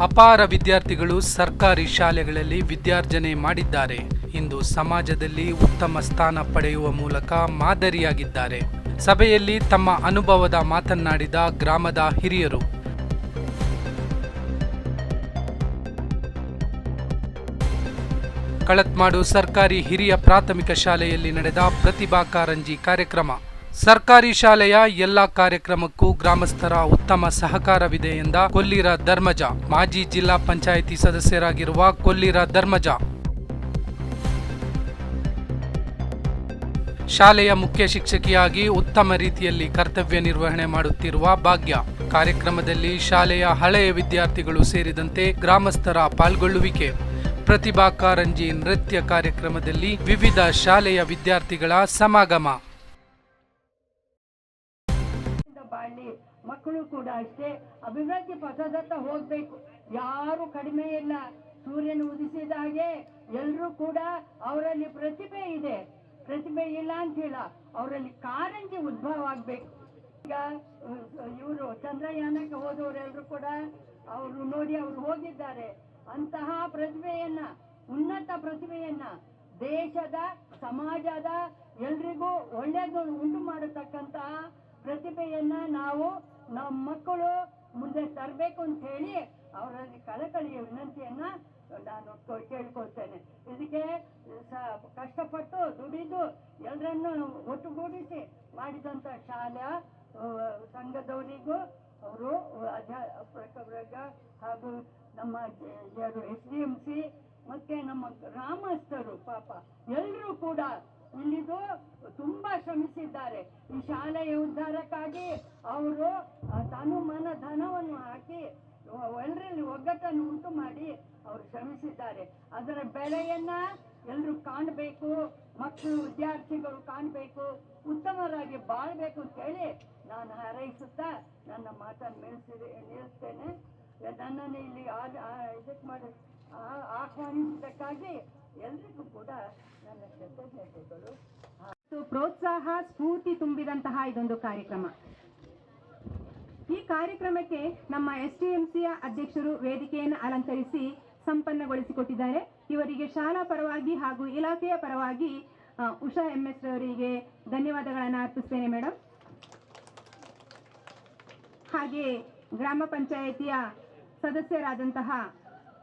ಅಪಾರ ವಿದ್ಯಾರ್ಥಿಗಳು ಸರ್ಕಾರಿ ಶಾಲೆಗಳಲ್ಲಿ ವಿದ್ಯಾರ್ಜನೆ ಮಾಡಿದ್ದಾರೆ. ಇಂದು ಸಮಾಜದಲ್ಲಿ ಉತ್ತಮ ಸ್ಥಾನ ಪಡೆಯುವ ಮೂಲಕ ಮಾದರಿಯಾಗಿದ್ದಾರೆ. ಸಭೆಯಲ್ಲಿ ತಮ್ಮ ಅನುಭವದ ಮಾತನ್ನಾಡಿದ ಗ್ರಾಮದ ಹಿರಿಯರು. ಕಳತ್ಮಾಡು ಸರ್ಕಾರಿ ಹಿರಿಯ ಪ್ರಾಥಮಿಕ ಶಾಲೆಯಲ್ಲಿ ನಡೆದ ಪ್ರತಿಭಾ ಕಾರಂಜಿ ಕಾರ್ಯಕ್ರಮ. ಸರ್ಕಾರಿ ಶಾಲೆಯ ಎಲ್ಲ ಕಾರ್ಯಕ್ರಮಕ್ಕೂ ಗ್ರಾಮಸ್ಥರ ಉತ್ತಮ ಸಹಕಾರವಿದೆ ಎಂದ ಕೊಲ್ಲಿರ ಧರ್ಮಜ. ಮಾಜಿ ಜಿಲ್ಲಾ ಪಂಚಾಯಿತಿ ಸದಸ್ಯರಾಗಿರುವ ಕೊಲ್ಲಿರ ಧರ್ಮಜ. ಶಾಲೆಯ ಮುಖ್ಯ ಶಿಕ್ಷಕಿಯಾಗಿ ಉತ್ತಮ ರೀತಿಯಲ್ಲಿ ಕರ್ತವ್ಯ ನಿರ್ವಹಣೆ ಮಾಡುತ್ತಿರುವ ಭಾಗ್ಯ. ಕಾರ್ಯಕ್ರಮದಲ್ಲಿ ಶಾಲೆಯ ಹಳೆಯ ವಿದ್ಯಾರ್ಥಿಗಳು ಸೇರಿದಂತೆ ಗ್ರಾಮಸ್ಥರ ಪಾಲ್ಗೊಳ್ಳುವಿಕೆ. ಪ್ರತಿಭಾ ಕಾರಂಜಿ ನೃತ್ಯ ಕಾರ್ಯಕ್ರಮದಲ್ಲಿ ವಿವಿಧ ಶಾಲೆಯ ವಿದ್ಯಾರ್ಥಿಗಳ ಸಮಾಗಮ. ಇಂದ ಬಾಳಿ ಮಕ್ಕಳು ಕೂಡ ಅಷ್ಟೇ ಅಭಿವೃದ್ಧಿ ಪಥದತ್ತ ಹೋಗ್ಬೇಕು. ಯಾರು ಕಡಿಮೆ ಇಲ್ಲ. ಸೂರ್ಯನ ಉದಿಸಿದ ಹಾಗೆ ಎಲ್ಲರೂ ಕೂಡ ಅವರಲ್ಲಿ ಪ್ರತಿಭೆ ಇದೆ. ಪ್ರತಿಭೆ ಇಲ್ಲ ಅಂತ ಹೇಳ ಅವರಲ್ಲಿ ಕಾರಂಜಿ ಉದ್ಭವ ಆಗ್ಬೇಕು. ಈಗ ಇವರು ಚಂದ್ರಯಾನಕ್ಕೆ ಹೋದವರೆಲ್ಲರೂ ಕೂಡ ಅವರು ನೋಡಿ ಅವರು ಹೋಗಿದ್ದಾರೆ. ಅಂತಹ ಪ್ರತಿಭೆಯನ್ನ, ಉನ್ನತ ಪ್ರತಿಭೆಯನ್ನ ದೇಶದ, ಸಮಾಜದ ಎಲ್ರಿಗೂ ಒಳ್ಳೆಯದು ಉಂಟು ಮಾಡತಕ್ಕಂತಹ ಪ್ರತಿಭೆಯನ್ನ ನಾವು ನಮ್ಮ ಮಕ್ಕಳು ಮುಂದೆ ತರಬೇಕು ಅಂತ ಹೇಳಿ ಅವರಲ್ಲಿ ಕಳಕಳಿಯ ವಿನಂತಿಯನ್ನ ನಾನು ಕೇಳ್ಕೊಳ್ತೇನೆ. ಇದಕ್ಕೆ ಕಷ್ಟಪಟ್ಟು ದುಡಿದು ಎಲ್ಲರನ್ನು ಒಟ್ಟುಗೂಡಿಸಿ ಮಾಡಿದಂತ ಶಾಲಾ ಸಂಘದವರಿಗೂ ಅವರು ಅಧ್ಯಾಪಕ ಹಾಗೂ ನಮ್ಮ ಎಸ್ ಡಿ ಎಂ ಸಿ, ಮತ್ತೆ ನಮ್ಮ ಗ್ರಾಮಸ್ಥರು ಪಾಪ ಎಲ್ಲರೂ ಕೂಡ ಇಲ್ಲಿದು ತುಂಬಾ ಶ್ರಮಿಸಿದ್ದಾರೆ. ಈ ಶಾಲೆಯ ಉದ್ಧಾರಕ್ಕಾಗಿ ಅವರು ತನು ಮನ ಧನವನ್ನು ಹಾಕಿ ಎಲ್ಲರಲ್ಲಿ ಒಗ್ಗಟ್ಟನ್ನು ಉಂಟು ಮಾಡಿ ಅವರು ಶ್ರಮಿಸಿದ್ದಾರೆ. ಅದರ ಬೆಲೆಯನ್ನ ಎಲ್ಲರೂ ಕಾಣಬೇಕು, ಮಕ್ಕಳು, ವಿದ್ಯಾರ್ಥಿಗಳು ಕಾಣಬೇಕು, ಉತ್ತಮರಾಗಿ ಬಾಳ್ಬೇಕು ಅಂತ ಹೇಳಿ ನಾನು ಹಾರೈಸುತ್ತಾ ನನ್ನ ಮಾತನ್ನು ನಿಲ್ಲಿಸಿದೆ, ನಿಲ್ಲಿಸ್ತೇನೆ. ನನ್ನನ್ನು ಇಲ್ಲಿ ಇದಕ್ಕೆ ಮಾಡಿ ಆಹ್ವಾನಿಸಿದ್ದಕ್ಕಾಗಿ ಎಲ್ರಿಗೂ ಕೂಡ ನನ್ನ ಕೃತಜ್ಞತೆಗಳು. ಪ್ರೋತ್ಸಾಹ, ಸ್ಫೂರ್ತಿ ತುಂಬಿದಂತಹ ಇದೊಂದು ಕಾರ್ಯಕ್ರಮ. ಈ ಕಾರ್ಯಕ್ರಮಕ್ಕೆ ನಮ್ಮ ಎಸ್ ಟಿ ಸಿಯ ಅಧ್ಯಕ್ಷರು ವೇದಿಕೆಯನ್ನು ಅಲಂಕರಿಸಿ ಸಂಪನ್ನಗೊಳಿಸಿಕೊಟ್ಟಿದ್ದಾರೆ. ಇವರಿಗೆ ಶಾಲಾ ಪರವಾಗಿ ಹಾಗೂ ಇಲಾಖೆಯ ಪರವಾಗಿ ಉಷಾ ಎಂ ಎಸ್ ಅವರಿಗೆ ಧನ್ಯವಾದಗಳನ್ನು ಅರ್ಪಿಸ್ತೇನೆ ಮೇಡಮ್ ಹಾಗೆ ಗ್ರಾಮ ಪಂಚಾಯಿತಿಯ ಸದಸ್ಯರಾದಂತಹ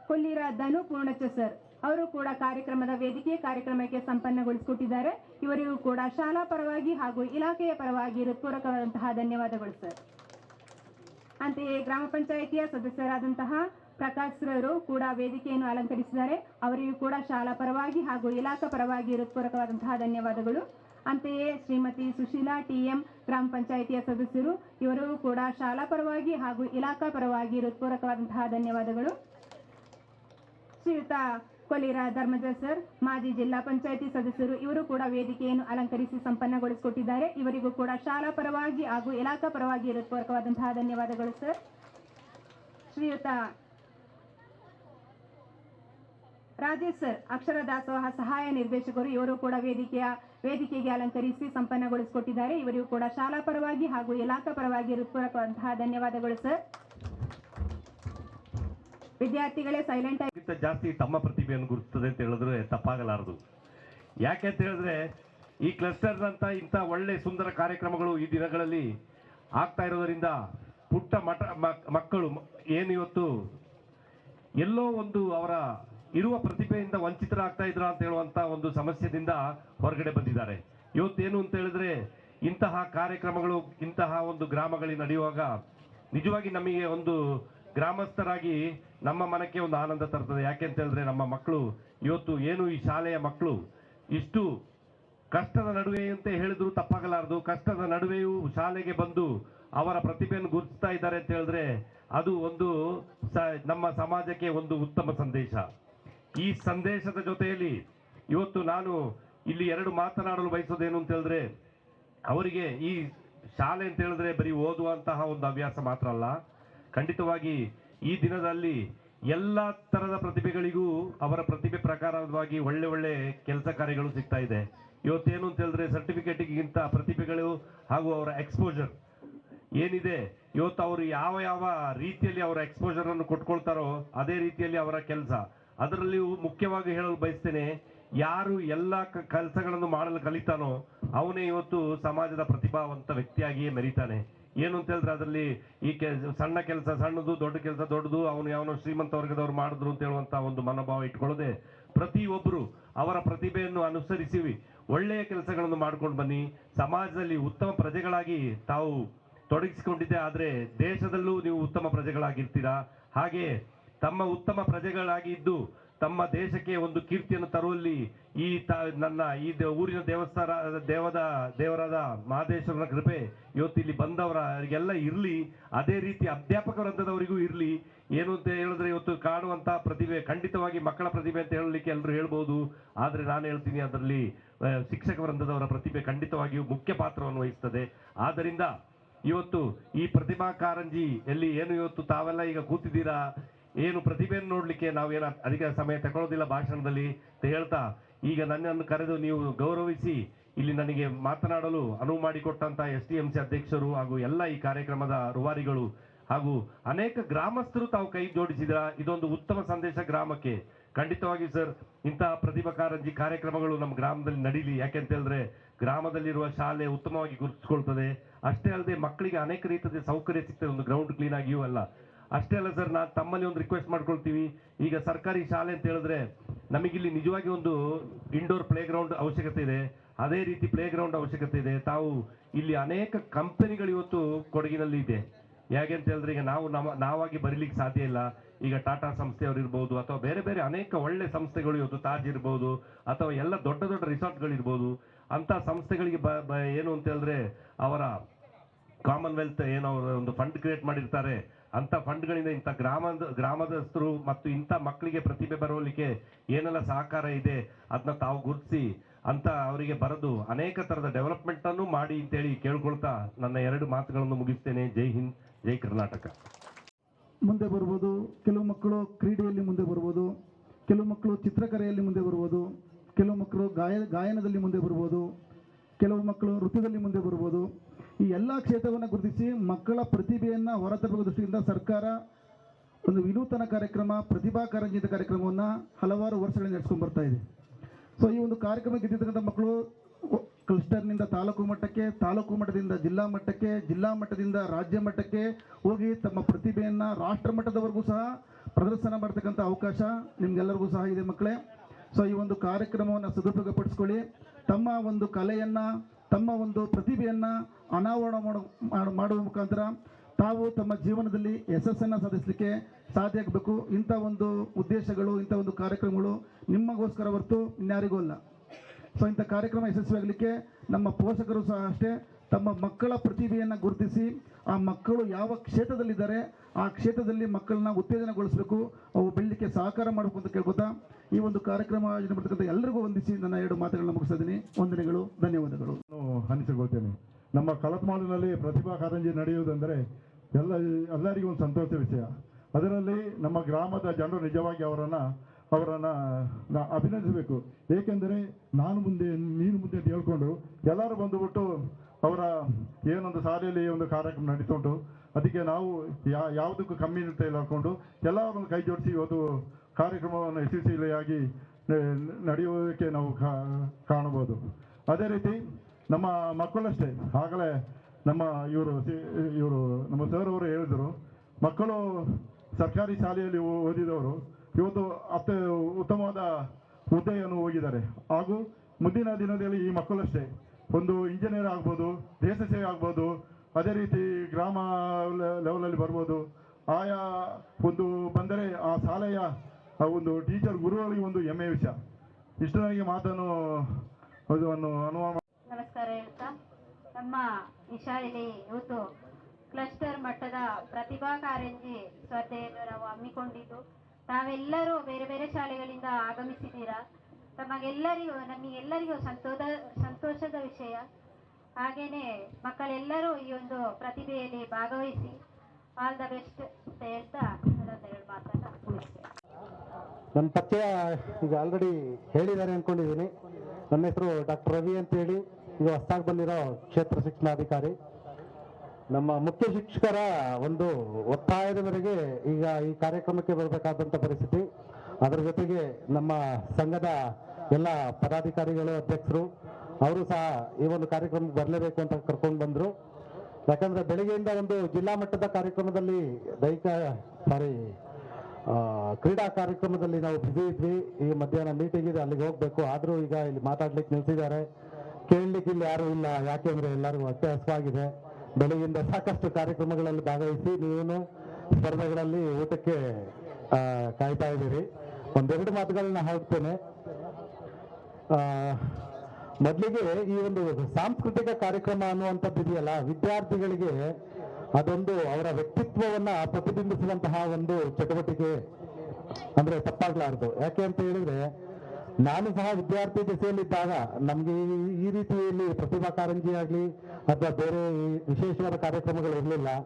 ಕೊಲ್ಲಿರ ಧನು ಪೂರ್ಣಚ ಸರ್ ಅವರು ಕೂಡ ಕಾರ್ಯಕ್ರಮದ ವೇದಿಕೆ ಕಾರ್ಯಕ್ರಮಕ್ಕೆ ಸಂಪನ್ನಗೊಳಿಸಿಕೊಟ್ಟಿದ್ದಾರೆ. ಇವರಿಗೂ ಕೂಡ ಶಾಲಾ ಪರವಾಗಿ ಹಾಗೂ ಇಲಾಖೆಯ ಪರವಾಗಿ ಹೃತ್ಪೂರ್ವಕವಾದಂತಹ ಧನ್ಯವಾದಗಳು ಸರ್ ಅಂತೆಯೇ ಗ್ರಾಮ ಪಂಚಾಯಿತಿಯ ಸದಸ್ಯರಾದಂತಹ ಪ್ರಕಾಶ್ ರವರು ಕೂಡ ವೇದಿಕೆಯನ್ನು ಅಲಂಕರಿಸಿದ್ದಾರೆ. ಅವರಿಗೂ ಕೂಡ ಶಾಲಾ ಪರವಾಗಿ ಹಾಗೂ ಇಲಾಖಾ ಪರವಾಗಿ ಹೃತ್ಪೂರ್ವಕವಾದಂತಹ ಧನ್ಯವಾದಗಳು. ಅಂತೆಯೇ ಶ್ರೀಮತಿ ಸುಶೀಲಾ ಟಿಎಂ ಗ್ರಾಮ ಪಂಚಾಯಿತಿಯ ಸದಸ್ಯರು, ಇವರಿಗೂ ಕೂಡ ಶಾಲಾ ಪರವಾಗಿ ಹಾಗೂ ಇಲಾಖಾ ಪರವಾಗಿ ಹೃತ್ಪೂರ್ವಕವಾದಂತಹ ಧನ್ಯವಾದಗಳು. ಶ್ರೀಯುತ ಕೊಲಿರ ಧರ್ಮಜ ಸರ್, ಮಾಜಿ ಜಿಲ್ಲಾ ಪಂಚಾಯಿತಿ ಸದಸ್ಯರು ಇವರು ಕೂಡ ವೇದಿಕೆಯನ್ನು ಅಲಂಕರಿಸಿ ಸಂಪನ್ನಗೊಳಿಸಿಕೊಟ್ಟಿದ್ದಾರೆ. ಇವರಿಗೂ ಕೂಡ ಶಾಲಾ ಪರವಾಗಿ ಹಾಗೂ ಇಲಾಖಾ ಪರವಾಗಿ ಹೃತ್ಪೂರ್ವಕವಾದಂತಹ ಧನ್ಯವಾದಗಳು ಸರ್. ಶ್ರೀಯುತ ರಾಜೇಶ್ ಸರ್ ಅಕ್ಷರ ದಾಸೋಹ ಸಹಾಯ ನಿರ್ದೇಶಕರು ಇವರು ಕೂಡ ವೇದಿಕೆಯ ವೇದಿಕೆಗೆ ಅಲಂಕರಿಸಿ ಸಂಪನ್ನಗೊಳಿಸಿಕೊಟ್ಟಿದ್ದಾರೆ. ಇವರಿಗೂ ಕೂಡ ಶಾಲಾ ಪರವಾಗಿ ಹಾಗೂ ಇಲಾಖಾ ಪರವಾಗಿ ಹೃತ್ಪೂರ್ವಕವಾದಂತಹ ಧನ್ಯವಾದಗಳು ಸರ್. ವಿದ್ಯಾರ್ಥಿಗಳೇ ಸೈಲೆಂಟ್ ಆಗಿ ಜಾಸ್ತಿ ತಮ್ಮ ಪ್ರತಿಭೆಯನ್ನು ಗುರುತಿಸ್ತದೆ ಅಂತ ಹೇಳಿದ್ರೆ ತಪ್ಪಾಗಲಾರದು. ಯಾಕೆ ಅಂತ ಹೇಳಿದ್ರೆ ಈ ಕ್ಲಸ್ಟರ್ ಅಂತ ಇಂಥ ಒಳ್ಳೆ ಸುಂದರ ಕಾರ್ಯಕ್ರಮಗಳು ಈ ದಿನಗಳಲ್ಲಿ ಆಗ್ತಾ ಇರೋದರಿಂದ ಪುಟ್ಟ ಮಠ, ಮಕ್- ಮಕ್ಕಳು ಏನು ಇವತ್ತು ಎಲ್ಲೋ ಒಂದು ಅವರ ಇರುವ ಪ್ರತಿಭೆಯಿಂದ ವಂಚಿತರಾಗ್ತಾ ಇದ್ರ ಅಂತ ಹೇಳುವಂತ ಒಂದು ಸಮಸ್ಯೆದಿಂದ ಹೊರಗಡೆ ಬಂದಿದ್ದಾರೆ. ಇವತ್ತೇನು ಅಂತ ಹೇಳಿದ್ರೆ ಇಂತಹ ಕಾರ್ಯಕ್ರಮಗಳು ಇಂತಹ ಒಂದು ಗ್ರಾಮಗಳಲ್ಲಿ ನಡೆಯುವಾಗ ನಿಜವಾಗಿ ನಮಗೆ ಒಂದು ಗ್ರಾಮಸ್ಥರಾಗಿ ನಮ್ಮ ಮನಕ್ಕೆ ಒಂದು ಆನಂದ ತರ್ತದೆ. ಯಾಕೆ ಅಂತ ಹೇಳಿದ್ರೆ ನಮ್ಮ ಮಕ್ಕಳು ಇವತ್ತು ಏನು ಈ ಶಾಲೆಯ ಮಕ್ಕಳು ಇಷ್ಟು ಕಷ್ಟದ ನಡುವೆ ಅಂತ ಹೇಳಿದ್ರು ತಪ್ಪಾಗಲಾರದು. ಕಷ್ಟದ ನಡುವೆಯೂ ಶಾಲೆಗೆ ಬಂದು ಅವರ ಪ್ರತಿಭೆಯನ್ನು ಗುರುತಿಸ್ತಾ ಇದ್ದಾರೆ ಅಂತ ಹೇಳಿದ್ರೆ ಅದು ಒಂದು ನಮ್ಮ ಸಮಾಜಕ್ಕೆ ಒಂದು ಉತ್ತಮ ಸಂದೇಶ. ಈ ಸಂದೇಶದ ಜೊತೆಯಲ್ಲಿ ಇವತ್ತು ನಾನು ಇಲ್ಲಿ ಎರಡು ಮಾತನಾಡಲು ಬಯಸೋದೇನು ಅಂತ ಹೇಳಿದ್ರೆ, ಅವರಿಗೆ ಈ ಶಾಲೆ ಅಂತ ಹೇಳಿದ್ರೆ ಬರೀ ಓದುವಂತಹ ಒಂದು ಹವ್ಯಾಸ ಮಾತ್ರ ಅಲ್ಲ. ಖಂಡಿತವಾಗಿ ಈ ದಿನದಲ್ಲಿ ಎಲ್ಲ ತರದ ಪ್ರತಿಭೆಗಳಿಗೂ ಅವರ ಪ್ರತಿಭೆ ಪ್ರಕಾರವಾಗಿ ಒಳ್ಳೆ ಒಳ್ಳೆ ಕೆಲಸ ಕಾರ್ಯಗಳು ಸಿಗ್ತಾ ಇದೆ. ಇವತ್ತೇನು ಅಂತ ಹೇಳಿದ್ರೆ ಸರ್ಟಿಫಿಕೇಟ್ಗಿಂತ ಪ್ರತಿಭೆಗಳು ಹಾಗೂ ಅವರ ಎಕ್ಸ್ಪೋಜರ್ ಏನಿದೆ, ಇವತ್ತು ಅವರು ಯಾವ ಯಾವ ರೀತಿಯಲ್ಲಿ ಅವರ ಎಕ್ಸ್ಪೋಜರ್ ಅನ್ನು ಕೊಟ್ಕೊಳ್ತಾರೋ ಅದೇ ರೀತಿಯಲ್ಲಿ ಅವರ ಕೆಲಸ. ಅದರಲ್ಲಿಯೂ ಮುಖ್ಯವಾಗಿ ಹೇಳಲು ಬಯಸ್ತೇನೆ, ಯಾರು ಎಲ್ಲ ಕೆಲಸಗಳನ್ನು ಮಾಡಲು ಕಲಿತಾನೋ ಅವನೇ ಇವತ್ತು ಸಮಾಜದ ಪ್ರತಿಭಾವಂತ ವ್ಯಕ್ತಿಯಾಗಿಯೇ ಮೆರೀತಾನೆ. ಏನು ಅಂತ ಹೇಳಿದ್ರೆ ಅದರಲ್ಲಿ ಈ ಕೆ, ಸಣ್ಣ ಕೆಲಸ, ಸಣ್ಣದು, ದೊಡ್ಡ ಕೆಲಸ, ದೊಡ್ಡದು, ಅವನು ಯಾವನೋ ಶ್ರೀಮಂತ ವರ್ಗದವ್ರು ಮಾಡಿದ್ರು ಅಂತ ಹೇಳುವಂಥ ಒಂದು ಮನೋಭಾವ ಇಟ್ಕೊಳ್ಳದೆ ಪ್ರತಿಯೊಬ್ಬರು ಅವರ ಪ್ರತಿಭೆಯನ್ನು ಅನುಸರಿಸಿ ಒಳ್ಳೆಯ ಕೆಲಸಗಳನ್ನು ಮಾಡ್ಕೊಂಡು ಬನ್ನಿ. ಸಮಾಜದಲ್ಲಿ ಉತ್ತಮ ಪ್ರಜೆಗಳಾಗಿ ತಾವು ತೊಡಗಿಸಿಕೊಂಡಿದ್ದೆ. ಆದರೆ ದೇಶದಲ್ಲೂ ನೀವು ಉತ್ತಮ ಪ್ರಜೆಗಳಾಗಿರ್ತೀರಾ? ಹಾಗೆ ತಮ್ಮ ಉತ್ತಮ ಪ್ರಜೆಗಳಾಗಿ ಇದ್ದು ತಮ್ಮ ದೇಶಕ್ಕೆ ಒಂದು ಕೀರ್ತಿಯನ್ನು ತರುವಲ್ಲಿ ಈ ತ, ನನ್ನ ಈ ಊರಿನ ದೇವಸ್ಥಾನ, ದೇವದ, ದೇವರಾದ ಮಹದೇಶ್ವರನ ಕೃಪೆ ಇವತ್ತು ಇಲ್ಲಿ ಬಂದವರಿಗೆಲ್ಲ ಇರಲಿ. ಅದೇ ರೀತಿ ಅಧ್ಯಾಪಕ ವೃಂದದವರಿಗೂ ಇರಲಿ. ಏನು ಅಂತ ಹೇಳಿದ್ರೆ ಇವತ್ತು ಕಾಣುವಂಥ ಪ್ರತಿಭೆ, ಖಂಡಿತವಾಗಿ ಮಕ್ಕಳ ಪ್ರತಿಭೆ ಅಂತ ಹೇಳಲಿಕ್ಕೆ ಎಲ್ಲರೂ ಹೇಳ್ಬೋದು. ಆದರೆ ನಾನು ಹೇಳ್ತೀನಿ ಅದರಲ್ಲಿ ಶಿಕ್ಷಕ ವೃಂದದವರ ಪ್ರತಿಭೆ ಖಂಡಿತವಾಗಿಯೂ ಮುಖ್ಯ ಪಾತ್ರವನ್ನು ವಹಿಸ್ತದೆ. ಆದ್ದರಿಂದ ಇವತ್ತು ಈ ಪ್ರತಿಭಾ ಕಾರಂಜಿ ಎಲ್ಲಿ ಏನು ಇವತ್ತು ತಾವೆಲ್ಲ ಈಗ ಕೂತಿದ್ದೀರಾ? ಏನು ಪ್ರತಿಭೆಯನ್ನು ನೋಡ್ಲಿಕ್ಕೆ ನಾವೇನು ಅಧಿಕ ಸಮಯ ತಗೊಳ್ಳೋದಿಲ್ಲ ಭಾಷಣದಲ್ಲಿ ಅಂತ ಹೇಳ್ತಾ, ಈಗ ನನ್ನನ್ನು ಕರೆದು ನೀವು ಗೌರವಿಸಿ ಇಲ್ಲಿ ನನಗೆ ಮಾತನಾಡಲು ಅನುವು ಮಾಡಿಕೊಟ್ಟಂತ ಎಸ್ ಡಿ ಎಂ ಸಿ ಅಧ್ಯಕ್ಷರು ಹಾಗೂ ಎಲ್ಲ ಈ ಕಾರ್ಯಕ್ರಮದ ರುವಾರಿಗಳು ಹಾಗೂ ಅನೇಕ ಗ್ರಾಮಸ್ಥರು ತಾವು ಕೈ ಜೋಡಿಸಿದ್ರ, ಇದೊಂದು ಉತ್ತಮ ಸಂದೇಶ ಗ್ರಾಮಕ್ಕೆ. ಖಂಡಿತವಾಗಿ ಸರ್ ಇಂತಹ ಪ್ರತಿಭಾ ಕಾರಂಜಿ ಕಾರ್ಯಕ್ರಮಗಳು ನಮ್ಮ ಗ್ರಾಮದಲ್ಲಿ ನಡೀಲಿ. ಯಾಕೆಂತ ಹೇಳಿದ್ರೆ, ಗ್ರಾಮದಲ್ಲಿರುವ ಶಾಲೆ ಉತ್ತಮವಾಗಿ ಗುರುತಿಸ್ಕೊಳ್ತದೆ. ಅಷ್ಟೇ ಅಲ್ಲದೆ ಮಕ್ಕಳಿಗೆ ಅನೇಕ ರೀತಿಯ ಸೌಕರ್ಯ ಸಿಗ್ತದೆ. ಒಂದು ಗ್ರೌಂಡ್ ಕ್ಲೀನ್ ಆಗಿಯೂ ಅಲ್ಲ. ಅಷ್ಟೇ ಅಲ್ಲ ಸರ್, ನಾನು ತಮ್ಮಲ್ಲಿ ಒಂದು ರಿಕ್ವೆಸ್ಟ್ ಮಾಡ್ಕೊಳ್ತೀವಿ. ಈಗ ಸರ್ಕಾರಿ ಶಾಲೆ ಅಂತ ಹೇಳಿದ್ರೆ ನಮಗಿಲ್ಲಿ ನಿಜವಾಗಿ ಒಂದು ಇಂಡೋರ್ ಪ್ಲೇ ಗ್ರೌಂಡ್ ಅವಶ್ಯಕತೆ ಇದೆ. ಅದೇ ರೀತಿ ಪ್ಲೇ ಗ್ರೌಂಡ್ ಅವಶ್ಯಕತೆ ಇದೆ. ತಾವು ಇಲ್ಲಿ ಅನೇಕ ಕಂಪನಿಗಳು ಇವತ್ತು ಕೊಡಗಿನಲ್ಲಿ ಇದೆ. ಹೇಗೆ ಅಂತ ಹೇಳಿದ್ರೆ ಈಗ ನಾವು ನಮ್ಮ, ನಾವಾಗಿ ಬರೀಲಿಕ್ಕೆ ಸಾಧ್ಯ ಇಲ್ಲ. ಈಗ ಟಾಟಾ ಸಂಸ್ಥೆಯವರು ಇರ್ಬೋದು ಅಥವಾ ಬೇರೆ ಬೇರೆ ಅನೇಕ ಒಳ್ಳೆ ಸಂಸ್ಥೆಗಳು ಇವತ್ತು ತಾಜ್ ಇರ್ಬೋದು ಅಥವಾ ಎಲ್ಲ ದೊಡ್ಡ ದೊಡ್ಡ ರಿಸಾರ್ಟ್ಗಳಿರ್ಬೋದು ಅಂಥ ಸಂಸ್ಥೆಗಳಿಗೆ ಏನು ಅಂತ ಹೇಳಿದ್ರೆ ಅವರ ಕಾಮನ್ವೆಲ್ತ್ ಏನೋ ಅವರ ಒಂದು ಫಂಡ್ ಕ್ರಿಯೇಟ್ ಮಾಡಿರ್ತಾರೆ. ಅಂತ ಫಂಡ್ಗಳಿಂದ ಇಂಥ ಗ್ರಾಮದ, ಗ್ರಾಮದಸ್ಥರು ಮತ್ತು ಇಂಥ ಮಕ್ಕಳಿಗೆ ಪ್ರತಿಭೆ ಬರೋಲಿಕ್ಕೆ ಏನೆಲ್ಲ ಸಹಕಾರ ಇದೆ ಅದನ್ನ ತಾವು ಗುರುತಿಸಿ ಅಂತ ಅವರಿಗೆ ಬರೆದು ಅನೇಕ ತರದ ಡೆವಲಪ್ಮೆಂಟ್ ಅನ್ನು ಮಾಡಿ ಅಂತೇಳಿ ಕೇಳ್ಕೊಳ್ತಾ ನನ್ನ ಎರಡು ಮಾತುಗಳನ್ನು ಮುಗಿಸ್ತೇನೆ. ಜೈ ಹಿಂದ್, ಜೈ ಕರ್ನಾಟಕ. ಮುಂದೆ ಬರ್ಬೋದು. ಕೆಲವು ಮಕ್ಕಳು ಕ್ರೀಡೆಯಲ್ಲಿ ಮುಂದೆ ಬರ್ಬೋದು. ಕೆಲವು ಮಕ್ಕಳು ಚಿತ್ರಕಲೆಯಲ್ಲಿ ಮುಂದೆ ಬರ್ಬೋದು. ಕೆಲವು ಮಕ್ಕಳು ಗಾಯ, ಗಾಯನದಲ್ಲಿ ಮುಂದೆ ಬರ್ಬೋದು. ಕೆಲವು ಮಕ್ಕಳು ನೃತ್ಯದಲ್ಲಿ ಮುಂದೆ ಬರ್ಬೋದು. ಈ ಎಲ್ಲ ಕ್ಷೇತ್ರವನ್ನು ಗುರುತಿಸಿ ಮಕ್ಕಳ ಪ್ರತಿಭೆಯನ್ನು ಹೊರತರುವ ದೃಷ್ಟಿಯಿಂದ ಸರ್ಕಾರ ಒಂದು ವಿನೂತನ ಕಾರ್ಯಕ್ರಮ, ಪ್ರತಿಭಾ ಕಾರಂಜಿತ ಕಾರ್ಯಕ್ರಮವನ್ನು ಹಲವಾರು ವರ್ಷಗಳಿಂದ ನಡೆಸ್ಕೊಂಡು ಬರ್ತಾ ಇದೆ. ಸೊ ಈ ಒಂದು ಕಾರ್ಯಕ್ರಮ ಗೆದ್ದಿರ್ತಕ್ಕಂಥ ಮಕ್ಕಳು ಕ್ಲಸ್ಟರ್ನಿಂದ ತಾಲೂಕು ಮಟ್ಟಕ್ಕೆ, ತಾಲೂಕು ಮಟ್ಟದಿಂದ ಜಿಲ್ಲಾ ಮಟ್ಟಕ್ಕೆ, ಜಿಲ್ಲಾ ಮಟ್ಟದಿಂದ ರಾಜ್ಯ ಮಟ್ಟಕ್ಕೆ ಹೋಗಿ ತಮ್ಮ ಪ್ರತಿಭೆಯನ್ನು ರಾಷ್ಟ್ರ ಮಟ್ಟದವರೆಗೂ ಸಹ ಪ್ರದರ್ಶನ ಮಾಡ್ತಕ್ಕಂಥ ಅವಕಾಶ ನಿಮಗೆಲ್ಲರಿಗೂ ಸಹ ಇದೆ ಮಕ್ಕಳೇ. ಸೊ ಈ ಒಂದು ಕಾರ್ಯಕ್ರಮವನ್ನು ಸದುಪಯೋಗಪಡಿಸ್ಕೊಳ್ಳಿ. ತಮ್ಮ ಒಂದು ಕಲೆಯನ್ನು ತಮ್ಮ ಒಂದು ಪ್ರತಿಭೆಯನ್ನು ಅನಾವರಣ ಮಾಡೋ, ಮಾಡು- ಮಾಡುವ ಮುಖಾಂತರ ತಾವು ತಮ್ಮ ಜೀವನದಲ್ಲಿ ಯಶಸ್ಸನ್ನು ಸಾಧಿಸಲಿಕ್ಕೆ ಸಾಧ್ಯ ಆಗಬೇಕು. ಇಂಥ ಒಂದು ಉದ್ದೇಶಗಳು, ಇಂಥ ಒಂದು ಕಾರ್ಯಕ್ರಮಗಳು ನಿಮಗೋಸ್ಕರ ಹೊರತು ಇನ್ಯಾರಿಗೂ ಅಲ್ಲ. ಸೊ ಇಂಥ ಕಾರ್ಯಕ್ರಮ ಯಶಸ್ವಿಯಾಗಲಿಕ್ಕೆ ನಮ್ಮ ಪೋಷಕರು ಸಹ ಅಷ್ಟೇ ತಮ್ಮ ಮಕ್ಕಳ ಪ್ರತಿಭೆಯನ್ನು ಗುರುತಿಸಿ ಆ ಮಕ್ಕಳು ಯಾವ ಕ್ಷೇತ್ರದಲ್ಲಿದ್ದಾರೆ, ಆ ಕ್ಷೇತ್ರದಲ್ಲಿ ಮಕ್ಕಳನ್ನ ಉತ್ತೇಜನಗೊಳಿಸಬೇಕು, ಅವು ಬೆಳಲಿಕ್ಕೆ ಸಹಕಾರ ಮಾಡಬೇಕು ಅಂತ ಕೇಳ್ಕೊತಾ ಈ ಒಂದು ಕಾರ್ಯಕ್ರಮ ಆಯೋಜನೆ ಮಾಡ್ತಕ್ಕಂಥ ಎಲ್ಲರಿಗೂ ವಂದಿಸಿ ನನ್ನ ಎರಡು ಮಾತುಗಳನ್ನ ಮುಗಿಸ್ತಾ ವಂದನೆಗಳು, ಧನ್ಯವಾದಗಳು. ಅನಿಸಿಕೊಳ್ತೇನೆ ನಮ್ಮ ಕಳತ್ಮಾಲಿನಲ್ಲಿ ಪ್ರತಿಭಾ ಕಾರಂಜಿ ನಡೆಯುವುದೆಂದರೆ ಎಲ್ಲ, ಎಲ್ಲರಿಗೂ ಒಂದು ಸಂತೋಷ ವಿಷಯ. ಅದರಲ್ಲಿ ನಮ್ಮ ಗ್ರಾಮದ ಜನರು ನಿಜವಾಗಿ ಅವರನ್ನು ಅವರನ್ನು ಅಭಿನಂದಿಸಬೇಕು. ಏಕೆಂದರೆ ನಾನು ಮುಂದೆ, ನೀನು ಮುಂದೆ ಅಂತ ಹೇಳ್ಕೊಂಡು ಎಲ್ಲರೂ ಬಂದುಬಿಟ್ಟು ಅವರ ಏನೊಂದು ಸಾಲಿಯಲ್ಲಿ ಒಂದು ಕಾರ್ಯಕ್ರಮ ನಡೀತುಂಟು, ಅದಕ್ಕೆ ನಾವು ಯಾ, ಯಾವುದಕ್ಕೂ ಕಮ್ಮಿ ಅಂತ ಇಲ್ಲ ಹಾಕೊಂಡು ಎಲ್ಲರನ್ನು ಕೈ ಜೋಡಿಸಿ ಇವತ್ತು ಕಾರ್ಯಕ್ರಮವನ್ನು ಯಶಸ್ವಿಯಾಗಿ ನಡೆಯುವುದಕ್ಕೆ ನಾವು ಕಾಣಬಹುದು. ಅದೇ ರೀತಿ ನಮ್ಮ ಮಕ್ಕಳಷ್ಟೇ, ಆಗಲೇ ನಮ್ಮ ಇವರು ಇವರು ನಮ್ಮ ಸರ್ ಅವರು ಹೇಳಿದರು, ಮಕ್ಕಳು ಸರ್ಕಾರಿ ಶಾಲೆಯಲ್ಲಿ ಓದಿದವರು, ಇವತ್ತು ಅತ್ತ ಉತ್ತಮವಾದ ಹುದ್ದೆಯನ್ನು ಹೋಗಿದ್ದಾರೆ. ಹಾಗೂ ಮುಂದಿನ ದಿನದಲ್ಲಿ ಈ ಮಕ್ಕಳಷ್ಟೇ ಒಂದು ಇಂಜಿನಿಯರ್ ಆಗ್ಬೋದು ದೇಶ ಸೇವೆ ಆಗ್ಬೋದು, ಅದೇ ರೀತಿ ಗ್ರಾಮ ಲೆವೆಲಲ್ಲಿ ಬರ್ಬೋದು. ಆಯಾ ಒಂದು ಬಂದರೆ ಆ ಶಾಲೆಯ ಒಂದು ಟೀಚರ್ ಗುರುಗಳಿಗೆ ಒಂದು ಹೆಮ್ಮೆಯ ವಿಷಯ. ಇಷ್ಟು ನನಗೆ ಮಾತನ್ನು ಅನುವಾದ ನಮಸ್ಕಾರ ಹೇಳ್ತಾ. ನಮ್ಮ ಈ ಇವತ್ತು ಕ್ಲಸ್ಟರ್ ಮಟ್ಟದ ಪ್ರತಿಭಾ ಕಾರಂಜಿ ಸ್ಪರ್ಧೆಯನ್ನು ನಾವು ಹಮ್ಮಿಕೊಂಡಿದ್ದು. ತಾವೆಲ್ಲರೂ ಬೇರೆ ಬೇರೆ ಶಾಲೆಗಳಿಂದ ಆಗಮಿಸಿದ್ದೀರಾ? ತಮಗೆಲ್ಲರಿಗೂ, ನಮಗೆಲ್ಲರಿಗೂ ಸಂತೋದ, ಸಂತೋಷದ ವಿಷಯ. ಹಾಗೆಯೇ ಮಕ್ಕಳೆಲ್ಲರೂ ಈ ಒಂದು ಪ್ರತಿಭೆಯಲ್ಲಿ ಭಾಗವಹಿಸಿ ಆಲ್ ದ ಬೆಸ್ಟ್ ಅಂತ ಹೇಳ್ತಾ ಎರಡು ಮಾತನ್ನ ನನ್ನ ಪರಿಚಯ ಈಗ ಆಲ್ರೆಡಿ ಹೇಳಿದ್ದಾರೆ ಅಂದ್ಕೊಂಡಿದ್ದೀನಿ ನನ್ನ ಹೆಸರು ಡಾಕ್ಟರ್ ರವಿ ಅಂತೇಳಿ. ಈಗ ಹೊಸದಾಗಿ ಬಂದಿರೋ ಕ್ಷೇತ್ರ ಶಿಕ್ಷಣಾಧಿಕಾರಿ. ನಮ್ಮ ಮುಖ್ಯ ಶಿಕ್ಷಕರ ಒಂದು ಒತ್ತಾಯದವರೆಗೆ ಈಗ ಈ ಕಾರ್ಯಕ್ರಮಕ್ಕೆ ಬರಬೇಕಾದಂಥ ಪರಿಸ್ಥಿತಿ. ಅದರ ಜೊತೆಗೆ ನಮ್ಮ ಸಂಘದ ಎಲ್ಲ ಪದಾಧಿಕಾರಿಗಳು, ಅಧ್ಯಕ್ಷರು, ಅವರು ಸಹ ಈ ಒಂದು ಕಾರ್ಯಕ್ರಮಕ್ಕೆ ಬರಲೇಬೇಕು ಅಂತ ಕರ್ಕೊಂಡು ಬಂದರು. ಯಾಕಂದರೆ ಬೆಳಿಗ್ಗೆಯಿಂದ ಒಂದು ಜಿಲ್ಲಾ ಮಟ್ಟದ ಕಾರ್ಯಕ್ರಮದಲ್ಲಿ ದೈಹಿಕ ಸಾರಿ ಕ್ರೀಡಾ ಕಾರ್ಯಕ್ರಮದಲ್ಲಿ ನಾವು ಬ್ಯುಸಿ ಇದ್ವಿ. ಈ ಮಧ್ಯಾಹ್ನ ಮೀಟಿಂಗ್ ಇದೆ, ಅಲ್ಲಿಗೆ ಹೋಗಬೇಕು. ಆದರೂ ಈಗ ಇಲ್ಲಿ ಮಾತಾಡ್ಲಿಕ್ಕೆ ನಿಲ್ಸಿದ್ದಾರೆ. ಕೇಳಲಿಕ್ಕೆ ಇಲ್ಲಿ ಯಾರು ಇಲ್ಲ. ಯಾಕೆಂದ್ರೆ ಎಲ್ಲರಿಗೂ ಹೊಟ್ಟೆ ಹಸುವಾಗಿದೆ ಬೆಳಗಿಂದ ಸಾಕಷ್ಟು ಕಾರ್ಯಕ್ರಮಗಳಲ್ಲಿ ಭಾಗವಹಿಸಿ ನೀವೇನು ಸ್ಪರ್ಧೆಗಳಲ್ಲಿ ಊಟಕ್ಕೆ ಕಾಯ್ತಾ ಇದ್ದೀರಿ. ಒಂದೆರಡು ಮಾತುಗಳನ್ನ ಹೇಳ್ತೇನೆ. ಮೊದಲಿಗೆ ಈ ಒಂದು ಸಾಂಸ್ಕೃತಿಕ ಕಾರ್ಯಕ್ರಮ ಅನ್ನುವಂಥದ್ದು ಇದೆಯಲ್ಲ, ವಿದ್ಯಾರ್ಥಿಗಳಿಗೆ ಅದೊಂದು ಅವರ ವ್ಯಕ್ತಿತ್ವವನ್ನ ಪ್ರತಿಬಿಂಬಿಸುವಂತಹ ಒಂದು ಚಟುವಟಿಕೆ ಅಂದ್ರೆ ತಪ್ಪಾಗ್ಲಾರ್ದು. ಯಾಕೆ ಅಂತ ಹೇಳಿದ್ರೆ, ನಾನು ಸಹ ವಿದ್ಯಾರ್ಥಿ ದೆಸೆಯಲ್ಲಿದ್ದಾಗ ನಮಗೆ ಈ- ರೀತಿಯಲ್ಲಿ ಪ್ರತಿಭಾ ಕಾರಂಜಿ ಆಗಲಿ ಅಥವಾ ಬೇರೆ ವಿಶೇಷವಾದ ಕಾರ್ಯಕ್ರಮಗಳು ಇರಲಿಲ್ಲ.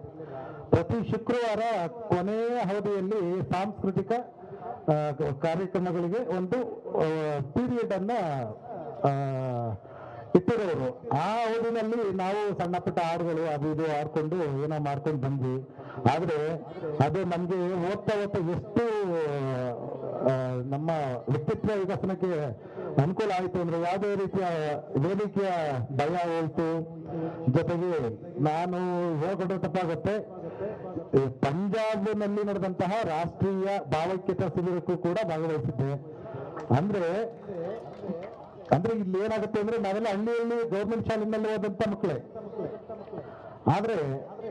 ಪ್ರತಿ ಶುಕ್ರವಾರ ಕೊನೆಯ ಅವಧಿಯಲ್ಲಿ ಸಾಂಸ್ಕೃತಿಕ ಕಾರ್ಯಕ್ರಮಗಳಿಗೆ ಒಂದು ಪೀರಿಯಡ್ ಅನ್ನ ಇಟ್ಟಿರೋರು. ಆ ಅವಧಿನಲ್ಲಿ ನಾವು ಸಣ್ಣ ಪುಟ್ಟ ಹಾಡುಗಳು ಅದು ಇದು ಆಡ್ಕೊಂಡು ಏನೋ ಮಾಡ್ಕೊಂಡು ಬಂದ್ವಿ. ಆದ್ರೆ ಅದು ನಮ್ಗೆ ಓದ್ತಾ ಓದ್ತಾ ಎಷ್ಟು ನಮ್ಮ ವ್ಯಕ್ತಿತ್ವ ವಿಕಸನಕ್ಕೆ ಅನುಕೂಲ ಆಯಿತು ಅಂದ್ರೆ ಯಾವುದೇ ರೀತಿಯ ವೇದಿಕೆಯ ಭಯ ಹೋಯ್ತು. ಜೊತೆಗೆ ನಾನು ಹೇಳ್ಕೊಂಡ್ರೆ ತಪ್ಪಾಗುತ್ತೆ. ಪಂಜಾಬ್ನಲ್ಲಿ ನಡೆದಂತಹ ರಾಷ್ಟ್ರೀಯ ಭಾವೈಕ್ಯತಾ ಶಿಬಿರಕ್ಕೂ ಕೂಡ ಭಾಗವಹಿಸಿದ್ದೆ. ಅಂದ್ರೆ ಅಂದ್ರೆ ಇಲ್ಲಿ ಏನಾಗುತ್ತೆ ಅಂದ್ರೆ ನಾವೆಲ್ಲ ಹಳ್ಳಿಯಲ್ಲಿ ಗೌರ್ಮೆಂಟ್ ಶಾಲೆನಲ್ಲಿ ಹೋದಂತ ಮಕ್ಕಳೇ. ಆದ್ರೆ,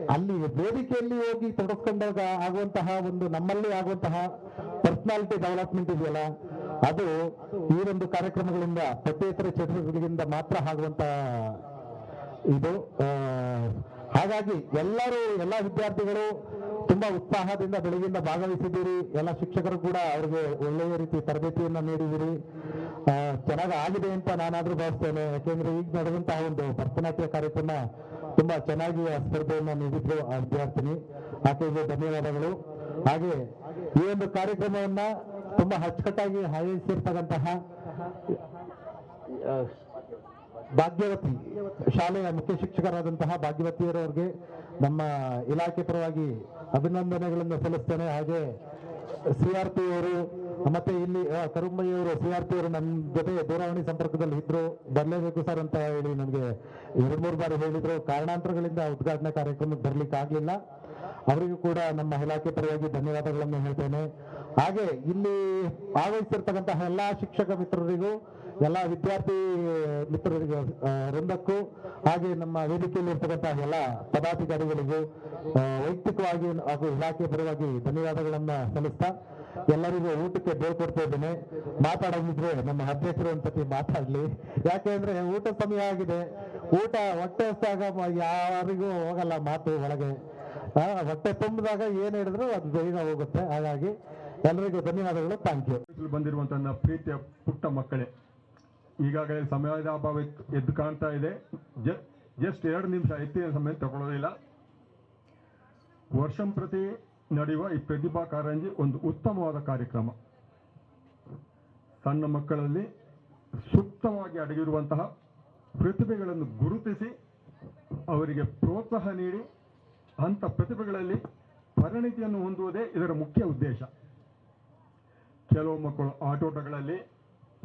ಅಲ್ಲಿ ವೇದಿಕೆಯಲ್ಲಿ ಹೋಗಿ ತೊಡಸ್ಕೊಂಡಾಗ ಆಗುವಂತಹ ಒಂದು ನಮ್ಮಲ್ಲಿ ಆಗುವಂತಹ ಪರ್ಸನಾಲಿಟಿ ಡೆವಲಪ್ಮೆಂಟ್ ಇದೆಯಲ್ಲ, ಅದು ಈ ಒಂದು ಕಾರ್ಯಕ್ರಮಗಳಿಂದ ಪಠ್ಯೇತರ ಚಟುವಟಿಕೆಗಳಿಂದ ಮಾತ್ರ ಆಗುವಂತಹ ಇದು ಹಾಗಾಗಿ ಎಲ್ಲರೂ, ಎಲ್ಲ ವಿದ್ಯಾರ್ಥಿಗಳು ತುಂಬಾ ಉತ್ಸಾಹದಿಂದ ಬೆಳಗಿಂದ ಭಾಗವಹಿಸಿದ್ದೀರಿ. ಎಲ್ಲ ಶಿಕ್ಷಕರು ಕೂಡ ಅವ್ರಿಗೆ ಒಳ್ಳೆಯ ರೀತಿ ತರಬೇತಿಯನ್ನ ನೀಡಿದಿರಿ ಚೆನ್ನಾಗಿ ಆಗಿದೆ ಅಂತ ನಾನಾದ್ರೂ ಭಾವಿಸ್ತೇನೆ. ಯಾಕೆಂದ್ರೆ ಈಗ ನಡೆದಂತಹ ಒಂದು ಭರತನಾಟ್ಯ ಕಾರ್ಯಕ್ರಮ ತುಂಬಾ ಚೆನ್ನಾಗಿ ಆ ಸ್ಪರ್ಧೆಯನ್ನ ನೀಡಿದ್ರು ಆ ವಿದ್ಯಾರ್ಥಿನಿ. ಆಕೆಗೆ ಧನ್ಯವಾದಗಳು. ಹಾಗೆ ಈ ಒಂದು ಕಾರ್ಯಕ್ರಮವನ್ನ ತುಂಬಾ ಅಚ್ಚುಕಟ್ಟಾಗಿ ಆಯೋಜಿಸಿರ್ತಕ್ಕಂತಹ ಭಾಗ್ಯವತಿ ಶಾಲೆಯ ಮುಖ್ಯ ಶಿಕ್ಷಕರಾದಂತಹ ಭಾಗ್ಯವತಿಯರವರಿಗೆ ನಮ್ಮ ಇಲಾಖೆ ಪರವಾಗಿ ಅಭಿನಂದನೆಗಳನ್ನು ಸಲ್ಲಿಸ್ತೇನೆ. ಹಾಗೆ ಸಿ ಆರ್ ಪಿ ಅವರು ಮತ್ತೆ ಇಲ್ಲಿ ಕರುಂಬಯ್ಯವರು ಸಿ ಆರ್ ಪಿ ಅವರು ನನ್ನ ಜೊತೆ ದೂರವಾಣಿ ಸಂಪರ್ಕದಲ್ಲಿ ಇದ್ರು. ಬರಲೇಬೇಕು ಸರ್ ಅಂತ ಹೇಳಿ ನನಗೆ ಎರಡು ಮೂರು ಬಾರಿ ಹೇಳಿದ್ರು. ಕಾರಣಾಂತರಗಳಿಂದ ಉದ್ಘಾಟನಾ ಕಾರ್ಯಕ್ರಮಕ್ಕೆ ಬರಲಿಕ್ಕೆ ಆಗಲಿಲ್ಲ ಅವರಿಗೂ ಕೂಡ ನಮ್ಮ ಇಲಾಖೆ ಪರವಾಗಿ ಧನ್ಯವಾದಗಳನ್ನು ಹೇಳ್ತೇನೆ. ಹಾಗೆ ಇಲ್ಲಿ ಭಾಗವಹಿಸಿರ್ತಕ್ಕಂತಹ ಎಲ್ಲಾ ಶಿಕ್ಷಕ ಮಿತ್ರರಿಗೂ, ಎಲ್ಲ ವಿದ್ಯಾರ್ಥಿ, ಮಿತ್ರರಿಗೂ ವೃಂದಕ್ಕೂ, ಹಾಗೆ ನಮ್ಮ ವೇದಿಕೆಯಲ್ಲಿ ಇರ್ತಕ್ಕಂತಹ ಎಲ್ಲ ಪದಾಧಿಕಾರಿಗಳಿಗೂ ವೈಯಕ್ತಿಕವಾಗಿ ಹಾಗೂ ಇಲಾಖೆ ಪರವಾಗಿ ಧನ್ಯವಾದಗಳನ್ನ ಸಲ್ಲಿಸ್ತಾ ಎಲ್ಲರಿಗೂ ಊಟಕ್ಕೆ ಬೇಳ್ಕೊಡ್ತಾ ಇದ್ದೇನೆ. ಮಾತಾಡೋದಿದ್ರೆ ನಮ್ಮ ಅಧ್ಯಕ್ಷರು ಒಂದ್ಸತಿ ಮಾತಾಡ್ಲಿ. ಯಾಕೆಂದ್ರೆ ಊಟ ಸಮಯ ಆಗಿದೆ. ಊಟ ಹೊಟ್ಟೆ ಹಸ್ದಾಗ ಯಾರಿಗೂ ಹೋಗಲ್ಲ ಮಾತು ಒಳಗೆ. ಹೊಟ್ಟೆ ತುಂಬಿದಾಗ ಏನ್ ಹೇಳಿದ್ರು ಅದು ಬೇಗ ಹೋಗುತ್ತೆ. ಹಾಗಾಗಿ ಎಲ್ಲರಿಗೂ ಧನ್ಯವಾದಗಳು. ಥ್ಯಾಂಕ್ ಯು ಬಂದಿರುವಂತಹ ಪ್ರೀತಿಯ ಪುಟ್ಟ ಮಕ್ಕಳೇ, ಈಗಾಗಲೇ ಸಮಯದ ಅಭಾವ ಎದ್ದು- ಎದ್ದು ಕಾಣ್ತಾ ಇದೆ. ಜಸ್ಟ್ ಎರಡು ನಿಮಿಷ ಹೆಚ್ಚಿನ ಸಮಯ ತಗೊಳ್ಳೋದಿಲ್ಲ. ವರ್ಷಂ ಪ್ರತಿ ನಡೆಯುವ ಈ ಪ್ರತಿಭಾ ಕಾರಂಜಿ ಒಂದು ಉತ್ತಮವಾದ ಕಾರ್ಯಕ್ರಮ. ಸಣ್ಣ ಮಕ್ಕಳಲ್ಲಿ ಸೂಕ್ತವಾಗಿ ಅಡಗಿರುವಂತಹ ಪ್ರತಿಭೆಗಳನ್ನು ಗುರುತಿಸಿ ಅವರಿಗೆ ಪ್ರೋತ್ಸಾಹ ನೀಡಿ, ಅಂಥ ಪ್ರತಿಭೆಗಳಲ್ಲಿ ಪರಿಣಿತಿಯನ್ನು ಹೊಂದುವುದೇ ಇದರ ಮುಖ್ಯ ಉದ್ದೇಶ. ಕೆಲವು ಮಕ್ಕಳು ಆಟೋಟಗಳಲ್ಲಿ,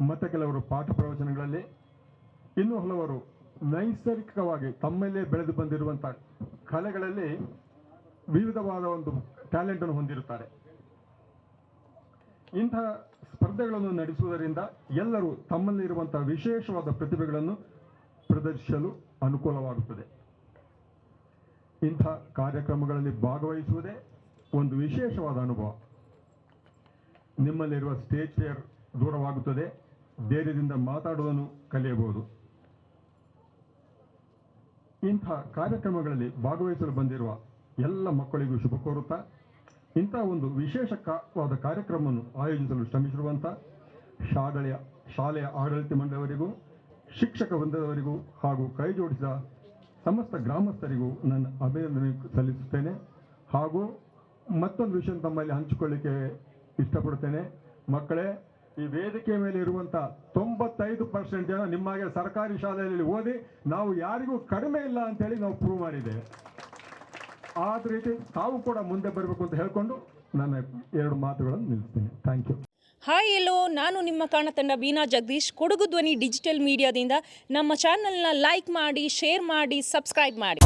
ಮತ್ತು ಕೆಲವರು ಪಾಠ ಪ್ರವಚನಗಳಲ್ಲಿ, ಇನ್ನು ಹಲವರು ನೈಸರ್ಗಿಕವಾಗಿ ತಮ್ಮಲ್ಲೇ ಬೆಳೆದು ಬಂದಿರುವಂಥ ಕಲೆಗಳಲ್ಲಿ ವಿವಿಧವಾದ ಒಂದು ಟ್ಯಾಲೆಂಟನ್ನು ಹೊಂದಿರುತ್ತಾರೆ. ಇಂತಹ ಸ್ಪರ್ಧೆಗಳನ್ನು ನಡೆಸುವುದರಿಂದ ಎಲ್ಲರೂ ತಮ್ಮಲ್ಲಿರುವಂಥ ವಿಶೇಷವಾದ ಪ್ರತಿಭೆಗಳನ್ನು ಪ್ರದರ್ಶಿಸಲು ಅನುಕೂಲವಾಗುತ್ತದೆ. ಇಂಥ ಕಾರ್ಯಕ್ರಮಗಳಲ್ಲಿ ಭಾಗವಹಿಸುವುದೇ ಒಂದು ವಿಶೇಷವಾದ ಅನುಭವ. ನಿಮ್ಮಲ್ಲಿರುವ ಸ್ಟೇಜ್ ಫೇರ್ ದೂರವಾಗುತ್ತದೆ. ಧೈರ್ಯದಿಂದ ಮಾತಾಡುವುದನ್ನು ಕಲಿಯಬಹುದು. ಇಂಥ ಕಾರ್ಯಕ್ರಮಗಳಲ್ಲಿ ಭಾಗವಹಿಸಲು ಬಂದಿರುವ ಎಲ್ಲ ಮಕ್ಕಳಿಗೂ ಶುಭ ಕೋರುತ್ತಾ. ಇಂಥ ಒಂದು ವಿಶೇಷವಾದ ಕಾರ್ಯಕ್ರಮವನ್ನು ಆಯೋಜಿಸಲು ಶ್ರಮಿಸಿರುವಂಥ ಶಾಲೆಯ ಶಾಲೆಯ ಆಡಳಿತ ಮಂಡಳಿಯವರಿಗೂ, ಶಿಕ್ಷಕ ವೃಂದದವರಿಗೂ ಹಾಗೂ ಕೈ ಜೋಡಿಸಿದ ಸಮಸ್ತ ಗ್ರಾಮಸ್ಥರಿಗೂ ನನ್ನ ಅಭಿನಂದನೆ ಸಲ್ಲಿಸುತ್ತೇನೆ. ಹಾಗೂ ಮತ್ತೊಂದು ವಿಷಯ ತಮ್ಮಲ್ಲಿ ಹಂಚಿಕೊಳ್ಳಿಕ್ಕೆ ಇಷ್ಟಪಡುತ್ತೇನೆ ಮಕ್ಕಳೇ, ಈ ವೇದಿಕೆ ಮೇಲೆ ಇರುವಂತ ತೊಂಬತ್ತೈದು ಪರ್ಸೆಂಟ್ ಜನ ನಿಮ್ಮಾಗೆ ಸರ್ಕಾರಿ ಶಾಲೆಯಲ್ಲಿ ಓದಿ ನಾವು ಯಾರಿಗೂ ಕಡಿಮೆ ಇಲ್ಲ ಅಂತ ಹೇಳಿ ನಾವು ಪ್ರೂವ್ ಮಾಡಿದ್ದೇವೆ ಆದ ರೀತಿ ತಾವು ಕೂಡ ಮುಂದೆ ಬರಬೇಕು ಅಂತ ಹೇಳ್ಕೊಂಡು ನನ್ನ ಎರಡು ಮಾತುಗಳನ್ನು ನಿಲ್ಲಿಸ್ತೇನೆ. ಥ್ಯಾಂಕ್ ಯು ಹಾಯ್ ಎಲ್ಲೋ ನಾನು ನಿಮ್ಮ ಕಾಣತಂಡ ಬೀನಾ ಜಗದೀಶ್. ಕೊಡಗು ಧ್ವನಿ ಡಿಜಿಟಲ್ ಮೀಡಿಯಾದಿಂದ ನಮ್ಮ ಚಾನಲ್ನ ಲೈಕ್ ಮಾಡಿ ಶೇರ್ ಮಾಡಿ ಸಬ್ಸ್ಕ್ರೈಬ್ ಮಾಡಿ.